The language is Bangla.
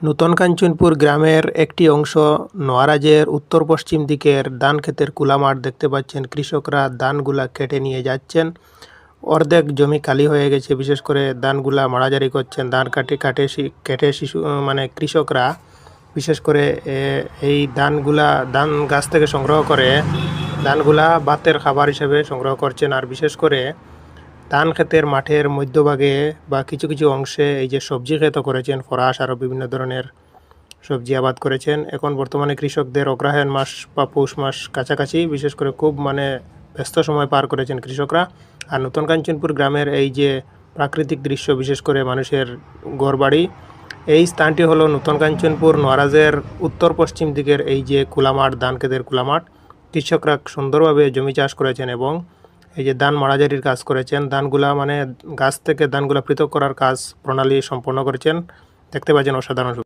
নূতন কাঞ্চনপুর গ্রামের একটি অংশ নোয়ারাজের উত্তর পশ্চিম দিকের ধান ক্ষেতের কুলা মাঠ দেখতে পাচ্ছেন। কৃষকরা ধানগুলা কেটে নিয়ে যাচ্ছেন। অর্ধেক জমি খালি হয়ে গেছে। বিশেষ করে ধানগুলা মাড়াজারি করছেন। ধান কাটে কাটে কেটে শিশু মানে কৃষকরা বিশেষ করে এই ধানগুলা, ধান গাছ থেকে সংগ্রহ করে, ধানগুলা ভাতের খাবার হিসেবে সংগ্রহ করছেন। আর বিশেষ করে ধান ক্ষেতের মাঠের মধ্যভাগে বা কিছু কিছু অংশে এই যে সবজি ক্ষেত করেছেন, ফরাস আরও বিভিন্ন ধরনের সবজি আবাদ করেছেন। এখন বর্তমানে কৃষকদের অগ্রহায়ণ মাস বা পৌষ মাস কাছাকাছি, বিশেষ করে খুব মানে ব্যস্ত সময় পার করেছেন কৃষকরা। আর নতুন কাঞ্চনপুর গ্রামের এই যে প্রাকৃতিক দৃশ্য, বিশেষ করে মানুষের ঘরবাড়ি, এই স্থানটি হলো নতুন কাঞ্চনপুর নোয়ারাজের উত্তর পশ্চিম দিকের এই যে কুলামাঠ ধান ক্ষেতের কুলামাঠ। কৃষকরা সুন্দরভাবে জমি চাষ করেছেন এবং এই যে দান মারাজারির কাজ করেছেন দানগুলা মানে গাছ থেকে দানগুলা পৃথক করার কাজ প্রণালী সম্পন্ন করেছেন। দেখতে পাচ্ছেন অসাধারণ